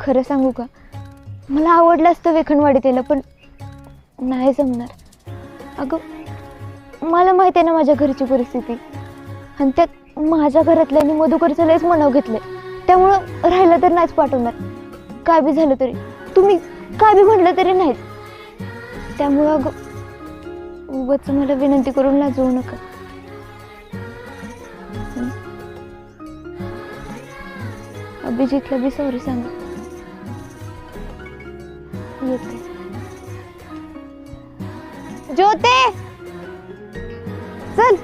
खरं सांगू का? मला आवडलं असतं वेखणवाडी त्याला पण नाही जमणार. अगं मला माहिती आहे ना माझ्या घरची परिस्थिती. आणि त्यात माझ्या घरातल्यानी मधुकरचं लयच मनाव घेतलंय. त्यामुळं राहिलं तर नाहीच पाठवणार. काय बी झालं तरी. तुम्ही काय बी म्हटलं तरी नाहीच. त्यामुळं अगं उगाच मला विनंती करून लाजवू नका. अभिजितला बी सॉरी सांगा. ज्योति चल